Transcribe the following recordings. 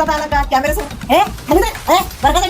हातात आला का? कॅमेरा समोर. ए हॅलो ए बरं का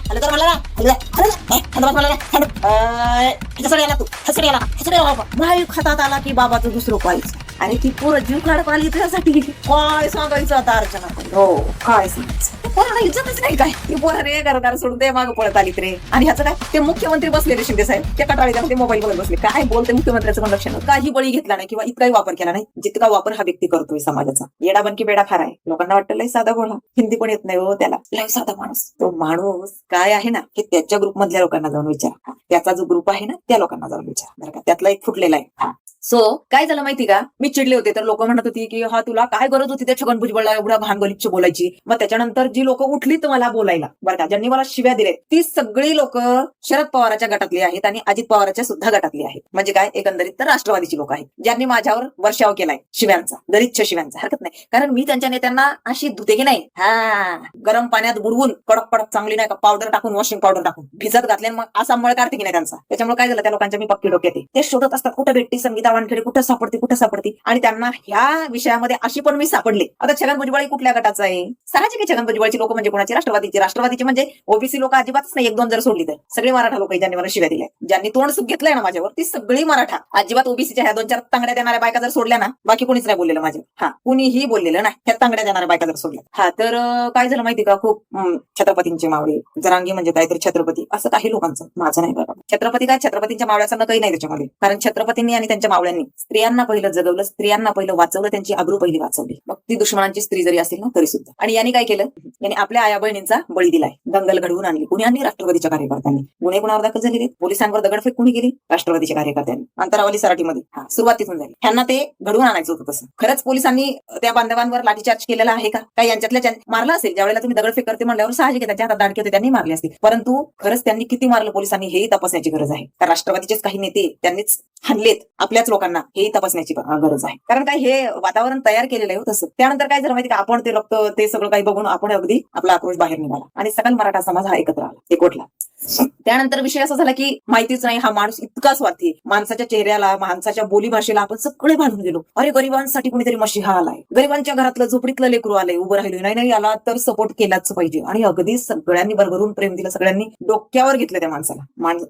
हॅलो तर मला हॅलो हॅलो हॅलो मला हॅलो ह्याच्याकडे आला तू. ह्याच्याकडे आला ह्याच्याकडे आला हातात आला की बाबाचं दुसरं पाहिजे अरे ती पोरं जीव काढत आली त्यासाठी. काय सांगायचं आता अर्चना? हो काय सांगायचं? पोराला इज्जतच नाही काय? ही पोरं रे घरदार सोडून ते मागं पळत आलीत रे. आणि ह्याचं काय? ते मुख्यमंत्री बसलेले शिंदे साहेब. त्या कटाळी मोबाईल बघत बसले. काय बोलते मुख्यमंत्र्याचं पण लक्ष काही बळी घेतला नाही किंवा इतकाही वापर केला नाही जितका वापर हा व्यक्ती करतोय समाजाचा. येडा बनकी बेडा खारा आहे. लोकांना वाटतं लय साधा बोला हिंदी पण येत नाही हो त्याला. लय साधा माणूस. तो माणूस काय आहे ना हे त्याच्या ग्रुप मधल्या लोकांना जाऊन विचार. त्याचा जो ग्रुप आहे ना त्या लोकांना जाऊन विचार. बरं का? त्यातला एक फुटलेला आहे. सो काय झालं माहिती का? मी चिडले होते. तर लोक म्हणत होती की हा तुला काय गरज होती त्या छगन भुजबळला एवढ्या भानगलीची बोलायची? मग त्याच्यानंतर जी लोक उठली तुम्हाला बोलायला. बरं का ज्यांनी मला शिव्या दिल्या ती सगळी लोक शरद पवाराच्या गटातली आहेत आणि अजित पवाराच्या सुद्धा गटातली आहेत. म्हणजे काय? एकंदरीत तर राष्ट्रवादीची लोक आहेत ज्यांनी माझ्यावर वर्षाव केलाय शिव्यांचा दरिच्छ शिव्यांचा. हरकत नाही. कारण मी त्यांच्या नेत्यांना अशी धुते की नाही. हा गरम पाण्यात बुडवून कडक कडक चांगली नाही का पावडर टाकून वॉशिंग पावडर टाकून भिजत घातले मग असा मळ काढते की नाही त्यांचा. त्याच्यामुळे काय झालं त्या लोकांच्या मी पक्की डोक्यात ते शोधत असतात कुठं भेटती संगीता वानखेडे कुठं सापडते कुठं सापडते? आणि त्यांना ह्या विषयामध्ये अशी पण मी सापडले. आता छगन भुजबळ कुठल्या गटाचा आहे? साहजिक छगन छगन भुजबळची लोक म्हणजे कोणाची? राष्ट्रवादीची. राष्ट्रवादीची म्हणजे ओबीसी लोक अजिबातच नाही. एक दोन जर सोडली तर. सगळे मराठा लोक ज्यांनी मला शिव्या दिल्या ज्यांनी तोंड सुख घेतलंय ना माझ्यावर ती सगळी मराठा. अजिबात ओबीसीच्या ह्या दोन चार तांगड्या देणाऱ्या बायका जर सोडल्या ना बाकी कोणीच नाही बोललेलं माझ्या हा कुणीही बोललेलं नाही. ह्या तांगड्या देणाऱ्या बायका जर सोडल्या. हा तर काय झालं माहिती का? खूप छत्रपतींची छत्रपतींचे मावळे जरांगी म्हणजे काहीतरी छत्रपती असं काही लोकांचं. माझं नाही बघा छत्रपती काय? छत्रपतींच्या मावळ्याचं काही नाही त्याच्यामध्ये. कारण छत्रपतींनी आणि त्यांच्या मावळ्यांनी स्त्रियांना पहिलं जगवलं स्त्रियांना पहिलं वाचवलं त्यांची आबरू पहिली वाचवली. मग ती दुश्मनांची स्त्री जरी असेल ना तरी सुद्धा. आणि यांनी काय केलं? यांनी आपल्या आया बहिणींचा बळी दिलाय. दंगल घडवून आणली. कुणी आणली? राष्ट्रवादीच्या कार्यकर्त्यांनी. गुन्हे गुणावर दाखल झालेले पोलिसांवर दगडफेक कुणी केली? राष्ट्रवादीच्या कार्यकर्त्यांनी. अंतरावली सराठीमध्ये हा सुरुवातीतून झाली. ह्यांना ते घडवून आणायचं होतं तसं. खरंच पोलिसांनी त्या बांधवांवर लाठीचार्ज केलेला आहे का? काही यांच्यातल्या मारला मारलं असेल? ज्यावेळेला तुम्ही दगडफेक करते म्हणल्यावर साहजिक आहे त्यांच्या हातात दाडके होते त्यांनी मारले असतील परंतु खरंच त्यांनी किती मारलं पोलिसांनी हे तपासण्याची गरज आहे. तर राष्ट्रवादीचेच काही नेते त्यांनीच हानलेत आपल्याच लोकांना हे तपासण्याची गरज आहे. कारण काय हे वातावरण तयार केलेलं आहे हो तसं. त्यानंतर काय झालं माहिती का? आपण ते रक्त ते सगळं काही बघून आपण अगदी आपला आक्रोश बाहेर निघाला. आणि सकल मराठा समाज हा एकत्र आला एकोटला त्यानंतर विषय असा झाला की माहितीच नाही हा माणूस इतका स्वार्थी माणसाच्या चेहऱ्याला माणसाच्या बोली भाषेला आपण सगळे भांडून गेलो अरे गरिबांसाठी कुणीतरी मशिहा आलाय. गरिबांच्या घरातलं झोपडीतलं लेकरू आलंय उभं राहिलो नाही नाही आला तर सपोर्ट केलाच पाहिजे. आणि अगदी सगळ्यांनी भरभरून प्रेम दिलं सगळ्यांनी डोक्यावर घेतलं त्या माणसाला.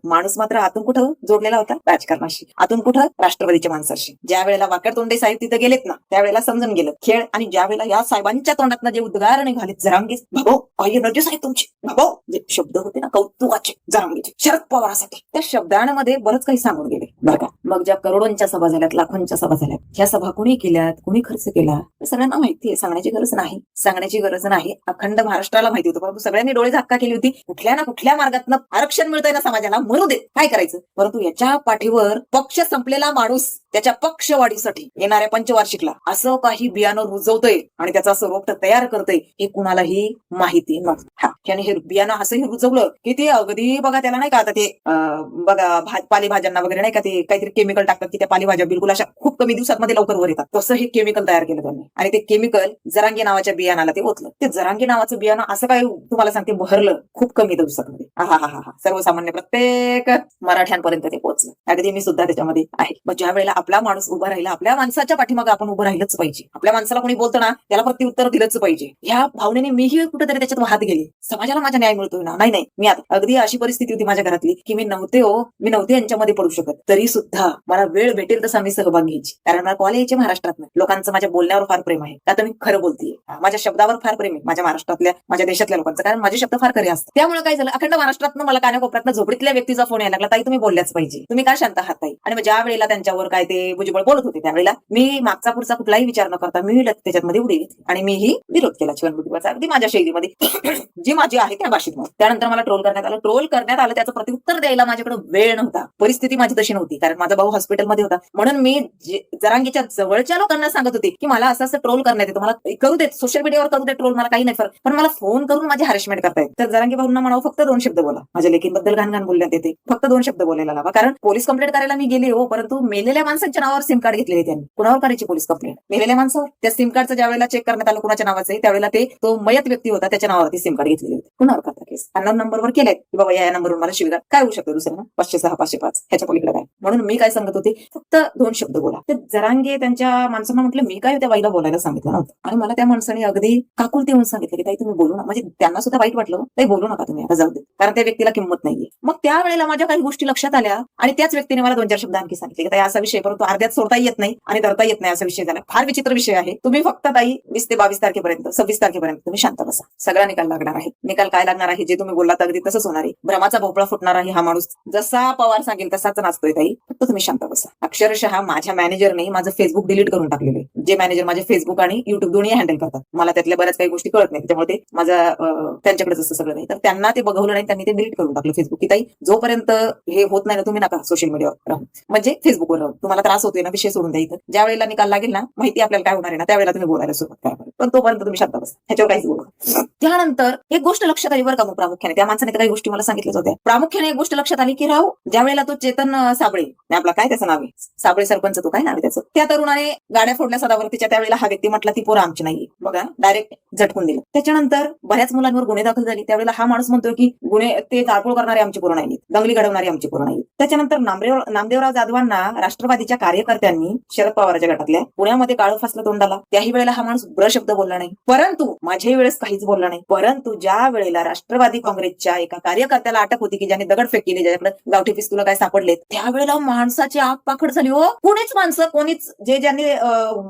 माणूस मात्र आतून कुठं जोडलेला होता? राजकारणाशी. आतून कुठं राष्ट्रवादीच्या माणसाशी. ज्या वेळेला वाकड तोंडे साहेब तिथं गेलेत ना त्यावेळेला समजून गेलं. खेळ आणि ज्या वेळेला या साहेबांच्या तोंडात जे उद्गार निघाले जरांगे भाऊ काही एनर्जी साहेब तुमची. भाऊ जे शब्द होते ना कौतुकाचे जरांगीचे शरद पवारासाठी. त्या शब्दांमध्ये बरंच काही सांगून गेले. बरं का? मग ज्या करोडोंच्या सभा झाल्यात लाखोंच्या सभा झाल्यात ह्या सभा कुणी केल्यात कुणी खर्च केला? सगळ्यांना माहिती आहे सांगण्याची गरज नाही. सांगण्याची गरज नाही. अखंड महाराष्ट्राला माहिती होतं. परंतु सगळ्यांनी डोळे झाक्का केली होती. कुठल्या ना कुठल्या मार्गातनं आरक्षण मिळतंय ना समाजाला मरू दे. काय करायचं? परंतु याच्या पाठीवर पक्ष संपलेला माणूस त्याच्या पक्षवाढीसाठी येणाऱ्या पंचवार्षिकला असं काही बियाणं रुजवतंय आणि त्याचा असं रोपट तयार करतंय हे कुणालाही माहिती नव्हतं. हा त्याने हे बियाणं असंही रुजवलं की ते अगदी बघा त्याला नाही का आता ते अं, बघा भाज पालेभाज्यांना वगैरे नाही का ते काहीतरी केमिकल टाकतात की त्या पालेभाज्या बिलकुल अशा खूप कमी दिवसात मध्ये लवकर वर येतात. तसं हे केमिकल तयार केलं त्यांनी. आणि ते केमिकल जरांगी नावाच्या बियाणाला ते ओतलं. ते जरांगी नावाचं बियाणं असं काय तुम्हाला सांगते भरलं खूप कमी दिवसामध्ये. हा हा हा सर्वसामान्य प्रत्येक मराठ्यांपर्यंत ते पोहोचलं. अगदी मी सुद्धा त्याच्यामध्ये आहे. मग ज्या वेळेला आपला माणूस उभा राहिला आपल्या माणसाच्या पाठीमागे आपण उभं राहिलंच पाहिजे. आपल्या माणसाला कोणी बोलतो ना त्याला प्रत्युत्तर दिलंच पाहिजे. ह्या भावनेने मीही कुठेतरी त्याच्यात वाहत गेले. समाजाला माझा न्याय मिळतोय ना? नाही नाही. मी आता अगदी अशी परिस्थिती होती माझ्या घरातली की मी नव्हते हो मी नव्हते यांच्यामध्ये पडू शकत. तरी सुद्धा मला वेळ भेटेल तसा मी सहभाग घ्यायची. कारण मला कॉल यायचे महाराष्ट्रात लोकांचं माझ्या बोलण्यावर फार प्रेम आहे. आता मी खरं बोलतेय? माझ्या शब्दावर फार प्रेम आहे. माझ्या महाराष्ट्रातल्या माझ्या देशातल्या लोकांचं. कारण माझे शब्द फार खरे असतात. त्यामुळे काय झालं? अखंड महाराष्ट्रातनं मला कानाकोपऱ्यातनं झोपडीतल्या व्यक्तीचा फोन यायला लागला. ताई तुम्ही बोलल्याच पाहिजे. तुम्ही काय शांत आहात ताई? आणि मग ज्या वेळेला त्यांच्यावर काय ते भुजबळ बोलत होते त्यावेळेला मी मागचा पुढचा कुठलाही विचार न करता मी त्याच्यामध्ये उडी घेतली. आणि मीही विरोध केला छगन भुजबळचा. अगदी माझ्या शैलीमध्ये. जी माझी आहे त्या भाषेत त्यानंतर मला ट्रोल करण्यात आलं. ट्रोल करण्यात आलं. त्याचं प्रत्युत्तर द्यायला माझ्याकडे वेळ नव्हता. परिस्थिती माझी तशी नव्हती. कारण माझा भाऊ हॉस्पिटलमध्ये होता. म्हणून मी जे- जरांगीच्या जवळच्या लोकांना सांगत होते की मला असं असं ट्रोल करण्यात येतो. मला करू देत सोशल मीडियावर करू दे ट्रोल मला काही नाही फरक. पण मला फोन करून माझे हॅरेसमेंट करतायत तर जरांगी भाऊंना म्हणावं फक्त दोन शब्द बोला. माझ्या लेखींबद्दल घाण घाण बोलण्यात येते. फक्त दोन शब्द बोलायला लावा. कारण पोलीस कंप्लेंट करायला मी गेले हो परंतु मेलेल्या माणसांच्या नावावर सिम कार्ड घेतलेले त्यांनी. कुणावर करायची पोलीस कंप्लेंट मेलेल्या माणसावर? त्या सिम कार्डचं ज्या वेळेला चेक करण्यात आलं कुणाच्या नावाचं आहे त्यावेळेला ते तो मयत व्यक्ती होता त्याच्या नावावरती सिम कार्ड घेतलेले होते. कुणावर करता केस अननोन नंबरवर केलाय? की बाबा या नंबरवर मला शिविगार काय होऊ शकतो दुसरं पाचशे सहा पाचशे पाच. ह्याच्या पलीकडे काय? म्हणून मी काय सांगत होते फक्त दोन शब्द बोला. तर जरांगे त्यांच्या माणसांना म्हटलं मी काय त्या बाईला बोलायला सांगितलं नव्हतं. आणि मला त्या माणसाने अगदी काकुलते होऊन सांगितलं की ताई तुम्ही बोलू ना म्हणजे त्यांना सुद्धा वाईट वाटलं ताई बोलू नका तुम्ही आता जाऊ दे. कारण त्या व्यक्तीला किंमत नाहीये. मग त्यावेळेला माझ्या काही गोष्टी लक्षात आल्या आणि त्याच व्यक्तीने मला दोन चार शब्द आणखी सांगितले की ताई असा विषय परंतु अर्ध्यात सोडता येत नाही आणि धरता येत नाही असा विषय झाला. फार विचित्र विषय आहे. तुम्ही फक्त ताई वीस ते बावीस तारखेपर्यंत सव्वीस तारखेपर्यंत तुम्ही शांत बसा. सगळा निकाल लागणार आहे. निकाल काय लागणार आहे? जे तुम्ही बोललात अगदी तसंच होणार आहे. भ्रमाचा भोपळा फुटणार आहे हा माणूस. जसा पवार सांगेल तसाच नाचतोय ताई. फक्त तुम्ही शांत बसा. अक्षरशः माझ्या मॅनेजरने माझं फेसबुक डिलीट करून टाकलेले जे मॅनेजर माझे फेसबुक आणि युट्यूब दोन्ही हँडल करतात. मला त्यातल्या बऱ्याच काही गोष्टी कळत नाही. त्यामुळे ते माझं अं, त्यांच्याकडेच असं सगळं नाही. तर त्यांना ते बघवलं नाही त्यांनी ते डिलीट करून टाकलं फेसबुक ताई जोपर्यंत हे होत नाही ना तुम्ही नका सोशल मीडियावर राहून म्हणजे फेसबुकवर राहून तुम्हाला त्रास होतोय ना विषय सोडून द्यायचं ज्या वेळेला निकाल लागेल ना माहिती आपल्याला काय होणार आहे ना त्यावेळेला तुम्ही बोलायला सुरुवात करा पण तोपर्यंत तुम्ही शांत बसा. ह्याच्यावर काहीच बोला त्यानंतर एक गोष्ट लक्षात आली बरं का मग प्रामुख्याने. त्या माणसाने काही गोष्टी मला सांगितल्याच होत्या. प्रामुख्याने एक गोष्ट लक्षात आली की राव ज्या वेळेला तो चेतन साबळे आपला काय त्याचं नाव आहे? साबळे सरपंच तो काय नाव आहे त्याचं? त्या तरुणाने गाड्या फोडल्या सदावरतीच्या त्यावेळेला हा व्यक्ती म्हटला ती पोरं आमची नाही बघा डायरेक्ट झटकून दिलं. त्याच्यानंतर बऱ्याच मुलांवर गुन्हे दाखल झाले. त्यावेळेला हा माणूस म्हणतोय की गुन्हे ते जाळपोळ करणारे आमचे पोरं नाही दंगली घडवणारी आमची पूर्ण नाही त्याच्यानंतर नामदेव नामदेवराव जाधवांना राष्ट्रवादीच्या कार्यकर्त्यांनी शरद पवारच्या गटातल्या पुण्यामध्ये काळं फासलं तोंडाला. त्याही वेळेला हा माणूस ब्र शब्द बोलला नाही. परंतु माझ्याही वेळेस काहीच बोलला नाही. परंतु ज्या वेळेला राष्ट्रवादी काँग्रेसच्या एका कार्यकर्त्याला अटक होती की ज्याने दगडफेक केली ज्याच्याकडे गावठी पिस्तुला काय सापडले त्यावेळेला माणसाची आग पाखड झाली हो. कोणीच माणसं कोणीच जे ज्यांनी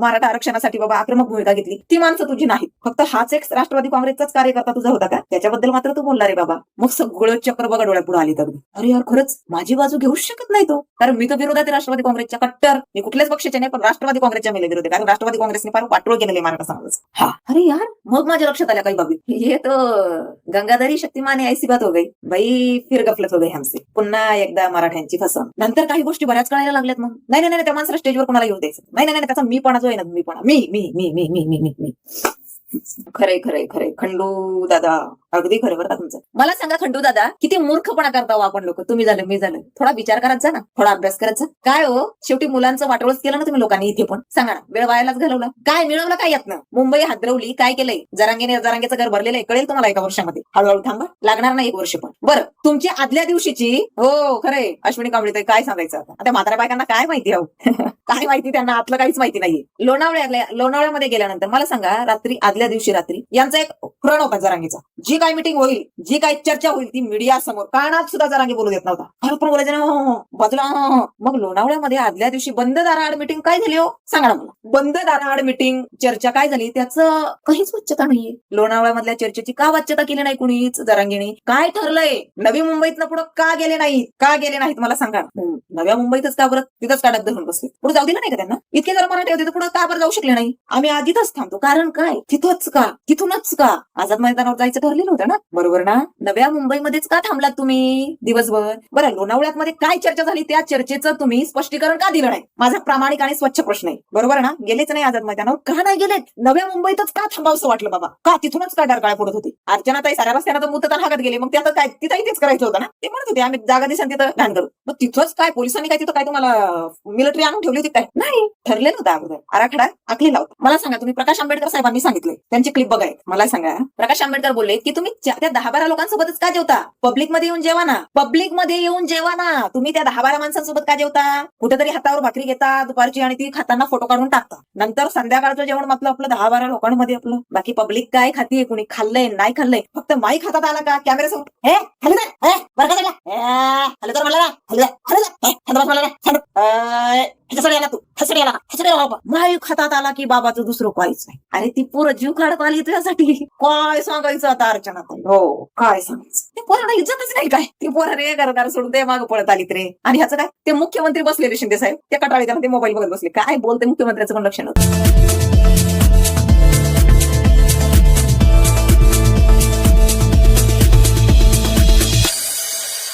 मराठा आरक्षणासाठी बाबा आक्रमक भूमिका घेतली ती माणसं तुझी नाहीत. फक्त हाच एक राष्ट्रवादी काँग्रेसचाच कार्यकर्ता तुझा होता का? त्याच्याबद्दल मात्र तू बोलला रे बाबा. मग सगळं चक्र बघा डोळ्या पुढे आली अगदी. अरे यार खरंच माझी बाजू घेऊच शकत नाही तो. कारण मी तर विरोधात राष्ट्रवादी काँग्रेसच्या कट्टर. मी कुठल्याच पक्षाचे नाही पण राष्ट्रवादी काँग्रेसच्या मेले विरोधी. कारण राष्ट्रवादी काँग्रेसने फार पाठोळ केलेले मराठा समाज हा. अरे यार मग माझ्या लक्षात आल्या काही बाबी. हे तर गंगाधरी शक्तिमान ऐसी बात हो गई. बाई फिर गफलत हो गई हमसे. पुन्हा एकदा मराठ्यांची फसवण नंतर काही गोष्टी बऱ्याच कळायला लागल्यात मग. नाही नाही नाही त्या माणसाला स्टेजवर कोणाला येऊन द्यायचं? नाही नाही त्याचा मी पणा जो आहे ना मी पणा. मी मी मी मी मी मी मी. खरंय खरंय खरंय. खंडू दादा अगदी खरं बरं का तुमचं. मला सांगा खंडू दादा किती मूर्खपणा करता हो आपण लोक. तुम्ही झालं मी झालं. थोडा विचार करत जा ना. थोडा अभ्यास करत जा. काय हो? शेवटी मुलांचं वाटोळच केलं ना तुम्ही लोकांनी इथे पण. सांगा ना वेळ वायालाच घालवला. काय मिळवलं काय यातनं? मुंबई हादरवली काय केलंय? जरांगेने जरांगेचं घर भरलेलं आहे कळेल तुम्हाला एका वर्षामध्ये. हळूहळू थांबा. लागणार नाही एक वर्ष पण. बरं. तुमची आदल्या दिवशीची हो खरंय. अश्विनी कांबळे काय सांगायचं आता? आता म्हाताऱ्या बायकांना काय माहिती हो? काय माहिती त्यांना? आतलं काहीच माहिती नाहीये. लोणावळ्या लोणावळ्यामध्ये गेल्यानंतर मला सांगा रात्री आदल्या दिवशी रात्री यांचा एक प्रण होता जरांगीचा. जी काय मिटिंग होईल जी काय चर्चा होईल ती मीडिया समोर कानात सुद्धा जरांगी बोलू देत नव्हता. पण बोलायचं ना, बाजूला मग लोणावळ्यामध्ये आदल्या दिवशी बंद दाराआड मिटिंग काय झाली हो? सांगा ना मला. बंद दाराआड मिटिंग चर्चा काय झाली? त्याचं काहीच वाच्यता नाहीये. लोणावळ्यामधल्या चर्चेची का वाच्यता केली नाही कुणीच जरांगीने? काय ठरलंय? नवी मुंबईतनं पुढे का गेले नाहीत का गेले नाहीत मला सांगा. नव्या मुंबईतच का बरं? तिथंच का डग धरून बसले? पुढे जाऊ दिलं नाही का त्यांना? इतके जर मराठी होते तर पुढे का बरं जाऊ शकले नाही? आम्ही आधीच थांबतो. कारण काय? तिथंच का? तिथूनच का? आझाद मैदानावर जायचं ठरलेलं होतं ना? बरोबर ना? नव्या मुंबईमध्येच का थांबलात तुम्ही दिवसभर? बरं लोणावळ्यात मध्ये काय चर्चा झाली? त्या चर्चेचं तुम्ही स्पष्टीकरण का दिलं नाही? माझा प्रामाणिक आणि स्वच्छ प्रश्न आहे. बरोबर ना? गेलेच नाही आझाद मैदानावर? का नाही गेलेत? नव्या मुंबईतच का थांबावसं वाटलं बाबा? का तिथूनच का डरकाळ पडत होती? अर्चना ताई साऱ्या रस्त्यानं तर मुततान हागत गेले. मग ते आता काय? तिथं तेच करायचं होतं ना ते म्हणत होते आम्ही जागा दिसन तिथं घाण करू. मग तिथंच काय पोलिसांनी काय तिथं काय तुम्हाला मिलिटरी आणून ठेवली होती काय? नाही ठरलेलं होतं अगोदर. आराखडा आखलेला होता मला सांगा तुम्ही प्रकाश आंबेडकर साहेबांनी सांगितले त्यांची क्लिप बघाय मला सांगा प्रकाश आंबेडकर बोलले की तुम्ही त्या दहा बारा लोकांसोबतच का जेवता? पब्लिकमध्ये येऊन जेवा ना पब्लिकमध्ये येऊन जेवा ना तुम्ही त्या दहा बारा माणसांसोबत का जेवता? कुठेतरी हातावर भाकरी घेता दुपारची आणि ती खाताना फोटो काढून टाकता. नंतर संध्याकाळचं जेवण म्हटलं आपलं दहा बारा लोकांमध्ये आपलं. बाकी पब्लिक काय खातीये कुणी खाल्लंय नाही खाल्लंय? फक्त माई खातात आला का? कॅमेऱ्यासमोर हे खाल्लं बरं का हॅलो तर हॅलो हॅलो आला तू आला आला खातात आला की बाबाचं दुसरं काहीच नाही अरे ती पोरं जीव काढत आली तुझ्यासाठी काय सांगायचं आता अर्चना हो काय सांगायचं ते पोरांना इज्जतच नाही काय ती पोरं रे घरदार सोडून ते मागं पळत आलीत रे आणि ह्याचं काय ते मुख्यमंत्री बसलेले शिंदे साहेब त्या कटाळी त्यामध्ये मोबाईल बघत बसले काय बोलते मुख्यमंत्र्याचं पण लक्ष नव्हतं